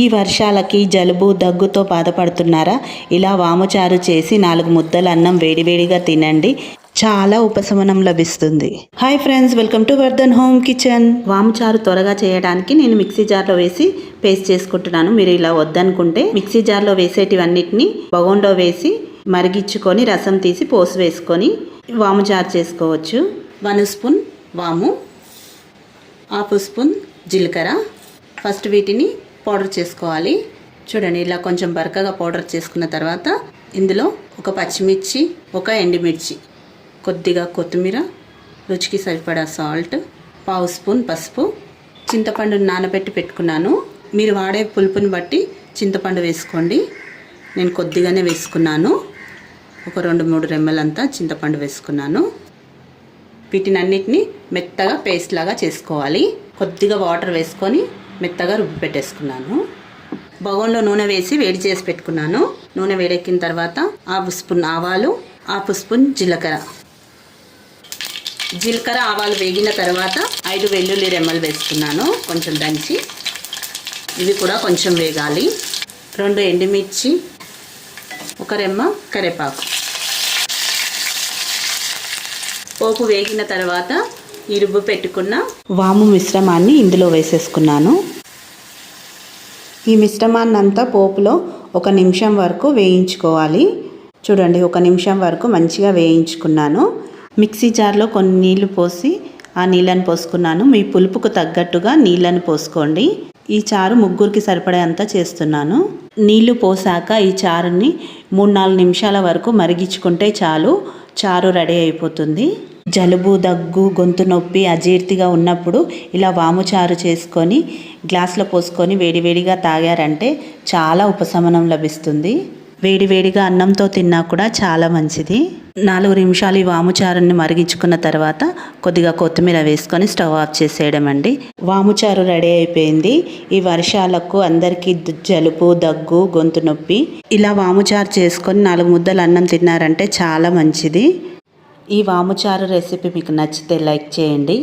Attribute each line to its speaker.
Speaker 1: ఈ వర్షాలకి జలుబు దగ్గుతో బాధపడుతున్నారా? ఇలా వాముచారు చేసి నాలుగు ముద్దల అన్నం వేడివేడిగా తినండి. చాలా ఉపశమనం లభిస్తుంది. Hi friends welcome to Vardhan home kitchen వాముచారు త్వరగా చేయడానికి నేను మిక్సీ జార్లో వేసి పేస్ట్ చేసుకుంటున్నాను. మీరు ఇలా వద్దనుకుంటే మిక్సీ జార్లో వేసేటివన్నిటిని బగోండో వేసి మరిగించుకొని రసం తీసి పోసి వేసుకొని వాముచారు చేసుకోవచ్చు. వన్ స్పూన్ వాము హాఫ్ స్పూన్ జీలకర్ర. ఫస్ట్ వీటిని పౌడర్ చేసుకోవాలి. చూడండి ఇలా కొంచెం బరకగా పౌడర్ చేసుకున్న తర్వాత ఇందులో ఒక పచ్చిమిర్చి ఒక ఎండుమిర్చి కొద్దిగా కొత్తిమీర రుచికి సరిపడా సాల్ట్ పావు స్పూన్ పసుపు చింతపండు నానబెట్టి పెట్టుకున్నాను. మీరు వాడే పులుపుని బట్టి చింతపండు వేసుకోండి. నేను కొద్దిగానే వేసుకున్నాను. ఒక రెండు మూడు రెమ్మలంతా చింతపండు వేసుకున్నాను. వీటినన్నిటిని మెత్తగా పేస్ట్ లాగా చేసుకోవాలి. కొద్దిగా వాటర్ వేసుకొని మెత్తగా రుబ్బి పెట్టేసుకున్నాను. బగోన్లో నూనె వేసి వేడి చేసి పెట్టుకున్నాను. నూనె వేడెక్కిన తర్వాత హాఫ్ స్పూన్ ఆవాలు హాఫ్ స్పూన్ జీలకర్ర. జీలకర్ర ఆవాలు వేగిన తర్వాత ఐదు వెల్లుల్లి రెమ్మలు వేసుకున్నాను. కొంచెం దంచి ఇవి కూడా కొంచెం వేగాలి. రెండు ఎండుమిర్చి ఒక రెమ్మ కరివేపాకు పోపు వేగిన తర్వాత ఈ రుబ్బు పెట్టుకున్న వాము మిశ్రమాన్ని ఇందులో వేసేసుకున్నాను. ఈ మిశ్రమాన్నంతా పోపులో ఒక నిమిషం వరకు వేయించుకోవాలి. చూడండి ఒక నిమిషం వరకు మంచిగా వేయించుకున్నాను. మిక్సీ జార్లో కొన్ని నీళ్ళు పోసి ఆ నీళ్ళని పోసుకున్నాను. మీ పులుపుకు తగ్గట్టుగా నీళ్ళని పోసుకోండి. ఈ చారు ముగ్గురికి సరిపడేంత చేస్తున్నాను. నీళ్ళు పోసాక ఈ చారుని మూడు నాలుగు నిమిషాల వరకు మరిగించుకుంటే చాలు. చారు రెడీ అయిపోతుంది. జలుబు దగ్గు గొంతు నొప్పి అజీర్తిగా ఉన్నప్పుడు ఇలా వాము చారు చేసుకొని గ్లాస్లో పోసుకొని వేడివేడిగా తాగారంటే చాలా ఉపశమనం లభిస్తుంది. వేడివేడిగా అన్నంతో తిన్నా కూడా చాలా మంచిది. నాలుగు నిమిషాలు ఈ వాముచారుని మరిగించుకున్న తర్వాత కొద్దిగా కొత్తిమీర వేసుకొని స్టవ్ ఆఫ్ చేసేయడం అండి వాముచారు రెడీ అయిపోయింది. ఈ వర్షాలకు అందరికీ జలుబు దగ్గు గొంతు నొప్పి ఇలా వాముచారు చేసుకొని నాలుగు ముద్దలు అన్నం తిన్నారంటే చాలా మంచిది. ఈ వాముచారు రెసిపీ మీకు నచ్చితే లైక్ చేయండి.